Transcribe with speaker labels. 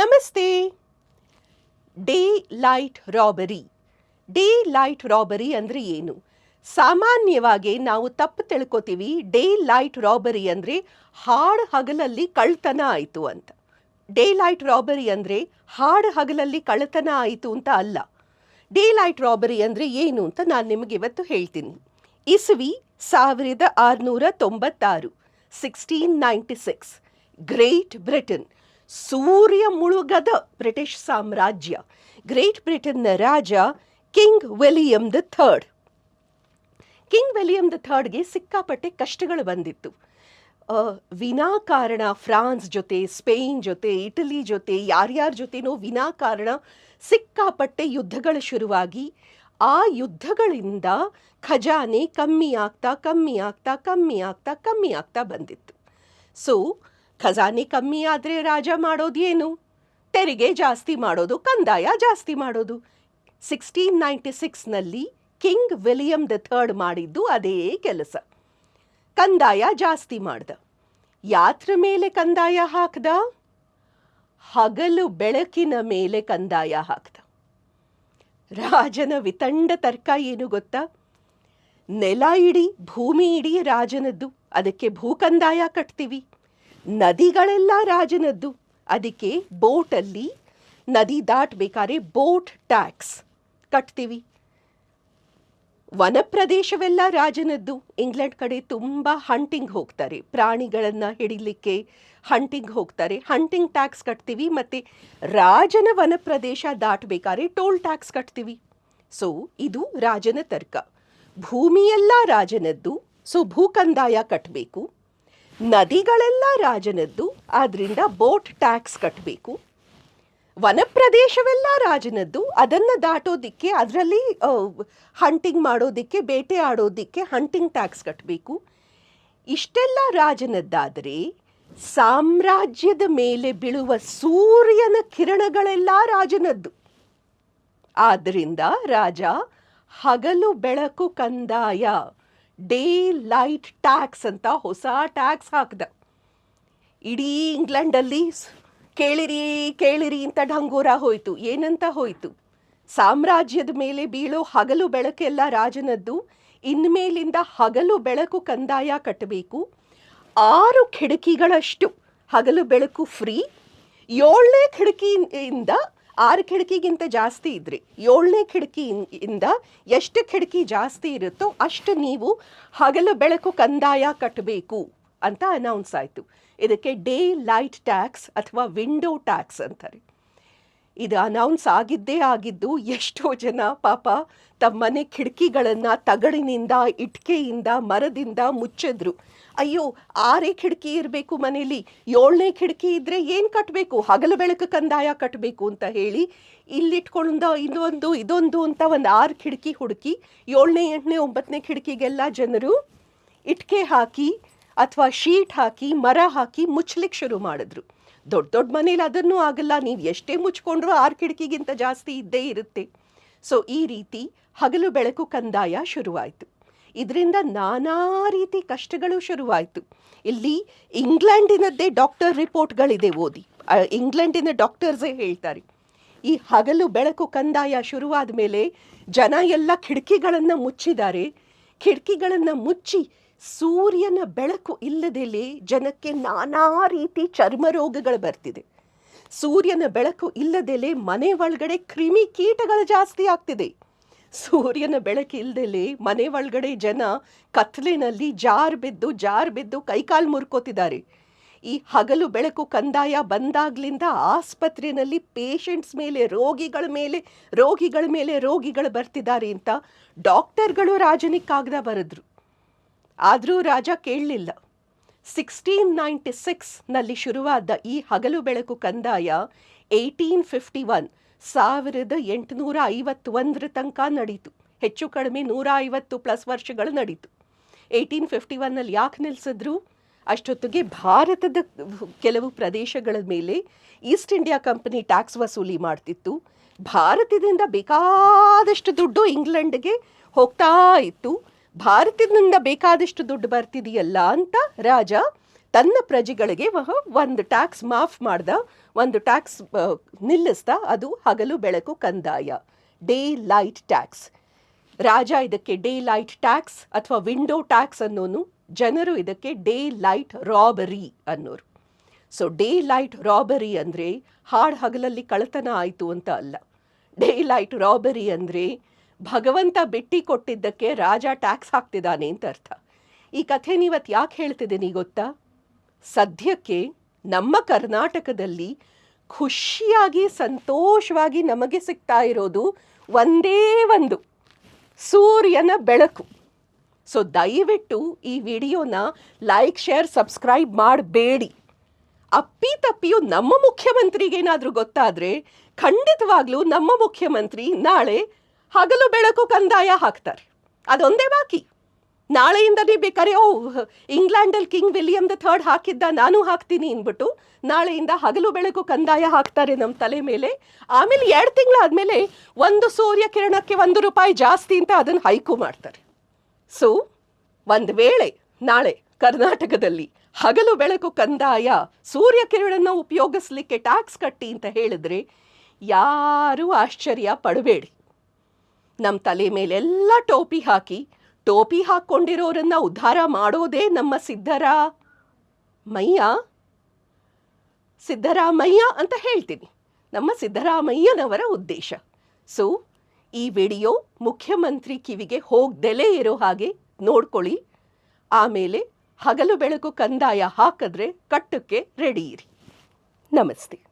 Speaker 1: ನಮಸ್ತೆ. Daylight robbery. Day light robbery ಅಂದರೆ ಏನು? ಸಾಮಾನ್ಯವಾಗಿ ನಾವು ತಪ್ಪು ತಿಳ್ಕೊತೀವಿ ಡೇ ಲೈಟ್ ರಾಬರಿ ಅಂದರೆ ಹಾಡು ಹಗಲಲ್ಲಿ ಕಳ್ತನ ಆಯಿತು ಅಂತ. ಡೇ ಲೈಟ್ ರಾಬರಿ ಅಂದರೆ ಹಾಡು ಹಗಲಲ್ಲಿ ಕಳ್ಳತನ ಆಯಿತು ಅಂತ ಅಲ್ಲ. ಡೇ ಲೈಟ್ ರಾಬರಿ ಅಂದರೆ ಏನು ಅಂತ ನಾನು ನಿಮಗೆ ಇವತ್ತು ಹೇಳ್ತೀನಿ. ಇಸ್ವಿ ಸಾವಿರದ ಆರುನೂರ ತೊಂಬತ್ತಾರು sixteen ninety six great Britain ಸೂರ್ಯ ಮುಳುಗದ ಬ್ರಿಟಿಷ್ ಸಾಮ್ರಾಜ್ಯ. ಗ್ರೇಟ್ ಬ್ರಿಟನ್ನ ರಾಜ king William the third. King William the ಥರ್ಡ್ಗೆ ಸಿಕ್ಕಾಪಟ್ಟೆ ಕಷ್ಟಗಳು ಬಂದಿತ್ತು. ವಿನಾಕಾರಣ ಫ್ರಾನ್ಸ್ ಜೊತೆ, ಸ್ಪೇನ್ ಜೊತೆ, ಇಟಲಿ ಜೊತೆ, ಯಾರ್ಯಾರ ಜೊತೆನೋ ವಿನಾಕಾರಣ ಸಿಕ್ಕಾಪಟ್ಟೆ ಯುದ್ಧಗಳು ಶುರುವಾಗಿ. ಆ ಯುದ್ಧಗಳಿಂದ ಖಜಾನೆ ಕಮ್ಮಿ ಆಗ್ತಾ ಕಮ್ಮಿ ಆಗ್ತಾ ಕಮ್ಮಿ ಆಗ್ತಾ ಕಮ್ಮಿ ಆಗ್ತಾ ಬಂದಿತ್ತು. ಸೊ ಖಜಾನೆ ಕಮ್ಮಿ ಆದರೆ ರಾಜ ಮಾಡೋದು ಏನು ತೆರಿಗೆ ಜಾಸ್ತಿ ಮಾಡೋದು, ಕಂದಾಯ ಜಾಸ್ತಿ ಮಾಡೋದು. ಸಿಕ್ಸ್ಟೀನ್ ನೈಂಟಿ ಸಿಕ್ಸ್ನಲ್ಲಿ ಕಿಂಗ್ ವಿಲಿಯಂ ದ ಥರ್ಡ್ ಮಾಡಿದ್ದು ಅದೇ ಕೆಲಸ. ಕಂದಾಯ ಜಾಸ್ತಿ ಮಾಡ್ದ. ಯಾತ್ರ ಮೇಲೆ ಕಂದಾಯ ಹಾಕ್ದ? ಹಗಲು ಬೆಳಕಿನ ಮೇಲೆ ಕಂದಾಯ ಹಾಕ್ದ. ರಾಜನ ವಿತಂಡ ತರ್ಕ ಏನು ಗೊತ್ತಾ? ನೆಲ ಇಡೀ, ಭೂಮಿ ಇಡೀ ರಾಜನದ್ದು. ಅದಕ್ಕೆ ಭೂಕಂದಾಯ ಕಟ್ತೀವಿ. ನದಿಗಳೆಲ್ಲ ರಾಜನದ್ದು. ಅದಕ್ಕೆ ಬೋಟಲ್ಲಿ ನದಿ ದಾಟಬೇಕಾದ್ರೆ ಬೋಟ್ ಟ್ಯಾಕ್ಸ್ ಕಟ್ತೀವಿ. ವನ ಪ್ರದೇಶವೆಲ್ಲ ರಾಜನದ್ದು. ಇಂಗ್ಲೆಂಡ್ ಕಡೆ ತುಂಬ ಹಂಟಿಂಗ್ ಹೋಗ್ತಾರೆ. ಪ್ರಾಣಿಗಳನ್ನು ಹಿಡಿಲಿಕ್ಕೆ ಹಂಟಿಂಗ್ ಹೋಗ್ತಾರೆ. ಹಂಟಿಂಗ್ ಟ್ಯಾಕ್ಸ್ ಕಟ್ತೀವಿ ಮತ್ತು ರಾಜನ ವನ ಪ್ರದೇಶ ದಾಟಬೇಕಾದ್ರೆ ಟೋಲ್ ಟ್ಯಾಕ್ಸ್ ಕಟ್ತೀವಿ. ಸೊ ಇದು ರಾಜನ ತರ್ಕ. ಭೂಮಿಯೆಲ್ಲ ರಾಜನದ್ದು. ಸೊ ಭೂಕಂದಾಯ ಕಟ್ಟಬೇಕು ನದಿಗಳೆಲ್ಲ ರಾಜನದ್ದು, ಆದ್ರಿಂದ ಬೋಟ್ ಟ್ಯಾಕ್ಸ್ ಕಟ್ಟಬೇಕು ವನ ಪ್ರದೇಶವೆಲ್ಲ ರಾಜನದ್ದು, ಅದನ್ನು ದಾಟೋದಿಕ್ಕೆ, ಅದರಲ್ಲಿ ಹಂಟಿಂಗ್ ಮಾಡೋದಿಕ್ಕೆ, ಬೇಟೆ ಆಡೋದಿಕ್ಕೆ ಹಂಟಿಂಗ್ ಟ್ಯಾಕ್ಸ್ ಕಟ್ಟಬೇಕು ಇಷ್ಟೆಲ್ಲ ರಾಜನದ್ದಾದರೆ, ಸಾಮ್ರಾಜ್ಯದ ಮೇಲೆ ಬೀಳುವ ಸೂರ್ಯನ ಕಿರಣಗಳೆಲ್ಲ ರಾಜನದ್ದು. ಆದ್ದರಿಂದ ರಾಜ ಹಗಲು ಬೆಳಕು ಕಂದಾಯ. ಡೇ ಲೈಟ್ ಟ್ಯಾಕ್ಸ್ ಅಂತ ಹೊಸ ಟ್ಯಾಕ್ಸ್ ಹಾಕ್ದ. ಇಡೀ ಇಂಗ್ಲೆಂಡಲ್ಲಿ ಕೇಳಿರಿ ಕೇಳಿರಿ ಅಂತ ಢಂಗೂರ ಹೋಯಿತು. ಏನಂತ ಹೋಯಿತು? ಸಾಮ್ರಾಜ್ಯದ ಮೇಲೆ ಬೀಳೋ ಹಗಲು ಬೆಳಕೆಲ್ಲ ರಾಜನದ್ದು, ಇನ್ಮೇಲಿಂದ ಹಗಲು ಬೆಳಕು ಕಂದಾಯ ಕಟ್ಟಬೇಕು. ಆರು ಕಿಟಕಿಗಳಷ್ಟು ಹಗಲು ಬೆಳಕು ಫ್ರೀ. ಏಳನೇ ಕಿಟಕಿಯಿಂದ ಆರು ಕಿಟಕಿಗಿಂತ ಜಾಸ್ತಿ ಇದ್ರೆ. ಏಳನೇ ಕಿಟಕಿಯಿಂದ ಎಷ್ಟು ಕಿಟಕಿ ಜಾಸ್ತಿ ಇರುತ್ತೋ ಅಷ್ಟು ನೀವು ಹಗಲು ಬೆಳಕು ಕಂದಾಯ ಕಟ್ಟಬೇಕು ಅಂತ ಅನೌನ್ಸ್ ಆಯಿತು. ಇದಕ್ಕೆ ಡೇ ಲೈಟ್ ಟ್ಯಾಕ್ಸ್ ಅಥವಾ ವಿಂಡೋ ಟ್ಯಾಕ್ಸ್ ಅಂತಾರೆ. ಇದು ಅನೌನ್ಸ್ ಆಗಿದ್ದೇ ಆಗಿದ್ದು ಎಷ್ಟೋ ಜನ ಪಾಪ ತಮ್ಮ ಮನೆ ಕಿಟಕಿಗಳನ್ನು ತಗಡಿನಿಂದ, ಇಟ್ಕೆಯಿಂದ, ಮರದಿಂದ ಮುಚ್ಚಿದ್ರು. ಅಯ್ಯೋ, ಆರೇ ಕಿಟಕಿ ಇರಬೇಕು ಮನೇಲಿ, ಏಳನೇ ಕಿಟಕಿ ಇದ್ರೆ ಏನು ಕಟ್ಟಬೇಕು ಹಗಲು ಬೆಳಕು ಕಂದಾಯ ಕಟ್ಟಬೇಕು ಅಂತ ಹೇಳಿ ಇಲ್ಲಿಟ್ಕೊಂಡ ಇದೊಂದು ಇದೊಂದು ಅಂತ ಒಂದು ಆರು ಕಿಟಕಿ ಹುಡುಕಿ, ಏಳನೇ, ಎಂಟನೇ, ಒಂಬತ್ತನೇ ಕಿಟಕಿಗೆಲ್ಲ ಜನರು ಇಟ್ಕೆ ಹಾಕಿ ಅಥವಾ ಶೀಟ್ ಹಾಕಿ, ಮರ ಹಾಕಿ ಮುಚ್ಚಲಿಕ್ಕೆ ಶುರು ಮಾಡಿದ್ರು. ದೊಡ್ಡ ದೊಡ್ಡ ಮನೇಲಿ ಅದನ್ನು ಆಗಲ್ಲ. ನೀವು ಎಷ್ಟೇ ಮುಚ್ಕೊಂಡ್ರೂ ಆರು ಕಿಟಕಿಗಿಂತ ಜಾಸ್ತಿ ಇದ್ದೇ ಇರುತ್ತೆ. ಸೊ ಈ ರೀತಿ ಹಗಲು ಬೆಳಕು ಕಂದಾಯ ಶುರುವಾಯಿತು. ಇದರಿಂದ ನಾನಾ ರೀತಿ ಕಷ್ಟಗಳು ಶುರುವಾಯಿತು. ಇಲ್ಲಿ ಇಂಗ್ಲೆಂಡಿನದ್ದೇ ಡಾಕ್ಟರ್ ರಿಪೋರ್ಟ್ಗಳಿದೆ ಓದಿ. ಇಂಗ್ಲೆಂಡಿನ ಡಾಕ್ಟರ್ಸೇ ಹೇಳ್ತಾರೆ. ಈ ಹಗಲು ಬೆಳಕು ಕಂದಾಯ ಶುರುವಾದ ಮೇಲೆ ಜನ ಎಲ್ಲ ಕಿಟಕಿಗಳನ್ನು ಮುಚ್ಚಿದ್ದಾರೆ. ಕಿಟಕಿಗಳನ್ನು ಮುಚ್ಚಿ ಸೂರ್ಯನ ಬೆಳಕು ಇಲ್ಲದೆಲೆ ಜನಕ್ಕೆ ನಾನಾ ರೀತಿ ಚರ್ಮ ರೋಗಗಳು ಬರ್ತಿದೆ. ಸೂರ್ಯನ ಬೆಳಕು ಇಲ್ಲದೆಲೆ ಮನೆ ಒಳಗಡೆ ಕ್ರಿಮಿ ಕೀಟಗಳು ಜಾಸ್ತಿ ಆಗ್ತಿದೆ. ಸೂರ್ಯನ ಬೆಳಕು ಇಲ್ಲದೆಲೆ ಮನೆ ಒಳಗಡೆ ಜನ ಕತ್ಲಿನಲ್ಲಿ ಜಾರ್ ಬಿದ್ದು ಜಾರ್ ಬಿದ್ದು ಕೈಕಾಲು ಮುರ್ಕೋತಿದ್ದಾರೆ. ಈ ಹಗಲು ಬೆಳಕು ಕಂದಾಯ ಬಂದಾಗ್ಲಿಂದ ಆಸ್ಪತ್ರೆಯಲ್ಲಿ ಪೇಷಂಟ್ಸ್ ಮೇಲೆ, ರೋಗಿಗಳ ಮೇಲೆ ರೋಗಿಗಳ ಮೇಲೆ ರೋಗಿಗಳು ಬರ್ತಿದ್ದಾರೆ ಅಂತ ಡಾಕ್ಟರ್ಗಳು ರಾಜನಿಗೆ ಕಾಗದ ಬರೆದ್ರು. ಆದರೂ ರಾಜ ಕೇಳಲಿಲ್ಲ. ಸಿಕ್ಸ್ಟೀನ್ ನೈಂಟಿ ಸಿಕ್ಸ್ನಲ್ಲಿ ಶುರುವಾದ ಈ ಹಗಲು ಬೆಳಕು ಕಂದಾಯ ಏಯ್ಟೀನ್ ಫಿಫ್ಟಿ ಒನ್ ಸಾವಿರದ ಎಂಟುನೂರ ಐವತ್ತೊಂದರ ತನಕ ನಡೀತು. ಹೆಚ್ಚು ಕಡಿಮೆ ನೂರ ಐವತ್ತು ಪ್ಲಸ್ ವರ್ಷಗಳು ನಡೀತು. ಏಯ್ಟೀನ್ ಫಿಫ್ಟಿ ಒನ್ನಲ್ಲಿ ಯಾಕೆ ನಿಲ್ಲಿಸಿದ್ರು ಅಷ್ಟೊತ್ತಿಗೆ ಭಾರತದ ಕೆಲವು ಪ್ರದೇಶಗಳ ಮೇಲೆ ಈಸ್ಟ್ ಇಂಡಿಯಾ ಕಂಪನಿ ಟ್ಯಾಕ್ಸ್ ವಸೂಲಿ ಮಾಡ್ತಿತ್ತು. ಭಾರತದಿಂದ ಬೇಕಾದಷ್ಟು ದುಡ್ಡು ಇಂಗ್ಲೆಂಡ್ಗೆ ಹೋಗ್ತಾ ಇತ್ತು. ಭಾರತದಿಂದ ಬೇಕಾದಷ್ಟು ದುಡ್ಡು ಬರ್ತಿದೆಯಲ್ಲ ಅಂತ ರಾಜ ತನ್ನ ಪ್ರಜೆಗಳಿಗೆ ಒಂದು ಟ್ಯಾಕ್ಸ್ ಮಾಫ್ ಮಾಡ್ದ, ಒಂದು ಟ್ಯಾಕ್ಸ್ ನಿಲ್ಲಿಸ್ದ, ಅದು ಹಗಲು ಬೆಳಕು ಕಂದಾಯ. ಡೇ ಲೈಟ್ ಟ್ಯಾಕ್ಸ್ ರಾಜ ಇದಕ್ಕೆ ಡೇ ಲೈಟ್ ಟ್ಯಾಕ್ಸ್ ಅಥವಾ ವಿಂಡೋ ಟ್ಯಾಕ್ಸ್ ಅನ್ನೋನು, ಜನರು ಇದಕ್ಕೆ ಡೇ ಲೈಟ್ ರಾಬರಿ ಅನ್ನೋರು. ಸೊ ಡೇ ಲೈಟ್ ರಾಬರಿ ಅಂದರೆ ಹಾಡು ಹಗಲಲ್ಲಿ ಕಳ್ಳತನ ಆಯಿತು ಅಂತ ಅಲ್ಲ. ಡೇ ಲೈಟ್ ರಾಬರಿ ಅಂದರೆ ಭಗವಂತ ಬಿಟ್ಟಿ ಕೊಟ್ಟಿದ್ದಕ್ಕೆ ರಾಜ ಟ್ಯಾಕ್ಸ್ ಹಾಕ್ತಿದ್ದಾನೆ ಅಂತ ಅರ್ಥ. ಈ ಕಥೆ ನೀವತ್ತು ಯಾಕೆ ಹೇಳ್ತಿದ್ದೀನಿ ಗೊತ್ತಾ? ಸದ್ಯಕ್ಕೆ ನಮ್ಮ ಕರ್ನಾಟಕದಲ್ಲಿ ಖುಷಿಯಾಗಿ ಸಂತೋಷವಾಗಿ ನಮಗೆ ಸಿಗ್ತಾ ಇರೋದು ಒಂದೇ ಒಂದು ಸೂರ್ಯನ ಬೆಳಕು. ಸೊ ದಯವಿಟ್ಟು ಈ ವಿಡಿಯೋನ ಲೈಕ್, ಶೇರ್, ಸಬ್ಸ್ಕ್ರೈಬ್ ಮಾಡಬೇಡಿ. ಅಪ್ಪಿ ತಪ್ಪಿಯು ನಮ್ಮ ಮುಖ್ಯಮಂತ್ರಿಗೇನಾದರೂ ಗೊತ್ತಾದರೆ ಖಂಡಿತವಾಗ್ಲೂ ನಮ್ಮ ಮುಖ್ಯಮಂತ್ರಿ ನಾಳೆ ಹಗಲು ಬೆಳಕು ಕಂದಾಯ ಹಾಕ್ತಾರೆ. ಅದೊಂದೇ ಬಾಕಿ. ನಾಳೆಯಿಂದಲೇ ಬೇಕಾದ್ರೆ, ಓ, ಇಂಗ್ಲೆಂಡಲ್ಲಿ ಕಿಂಗ್ ವಿಲಿಯಮ್ ದ ಥರ್ಡ್ ಹಾಕಿದ್ದ ನಾನು ಹಾಕ್ತೀನಿ ಅಂದ್ಬಿಟ್ಟು ನಾಳೆಯಿಂದ ಹಗಲು ಬೆಳಕು ಕಂದಾಯ ಹಾಕ್ತಾರೆ ನಮ್ಮ ತಲೆ ಮೇಲೆ. ಆಮೇಲೆ ಎರಡು ತಿಂಗಳಾದಮೇಲೆ ಒಂದು ಸೂರ್ಯ ಕಿರಣಕ್ಕೆ ಒಂದು ರೂಪಾಯಿ ಜಾಸ್ತಿ ಅಂತ ಅದನ್ನು ಹೈಕು ಮಾಡ್ತಾರೆ. ಸೊ ಒಂದು ವೇಳೆ ನಾಳೆ ಕರ್ನಾಟಕದಲ್ಲಿ ಹಗಲು ಬೆಳಕು ಕಂದಾಯ ಸೂರ್ಯ ಕಿರಣನ ಉಪಯೋಗಿಸ್ಲಿಕ್ಕೆ ಟ್ಯಾಕ್ಸ್ ಕಟ್ಟಿ ಅಂತ ಹೇಳಿದ್ರೆ ಯಾರೂ ಆಶ್ಚರ್ಯ ಪಡಬೇಡಿ. ನಮ್ಮ ತಲೆ ಮೇಲೆಲ್ಲ ಟೋಪಿ ಹಾಕಿ, ಟೋಪಿ ಹಾಕ್ಕೊಂಡಿರೋರನ್ನ ಉದ್ಧಾರ ಮಾಡೋದೇ ನಮ್ಮ ಸಿದ್ಧರ ಮಯ್ಯ ಸಿದ್ಧರಾಮಯ್ಯ ಅಂತ ಹೇಳ್ತೀನಿ. ನಮ್ಮ ಸಿದ್ದರಾಮಯ್ಯನವರ ಉದ್ದೇಶ. ಸೊ, ಈ ವಿಡಿಯೋ ಮುಖ್ಯಮಂತ್ರಿ ಕಿವಿಗೆ ಹೋಗ್ದಲೇ ಇರೋ ಹಾಗೆ ನೋಡ್ಕೊಳ್ಳಿ. ಆಮೇಲೆ ಹಗಲು ಬೆಳಕು ಕಂದಾಯ ಹಾಕಿದ್ರೆ ಕಟ್ಟಕ್ಕೆ ರೆಡಿ ಇರಿ. ನಮಸ್ತೆ.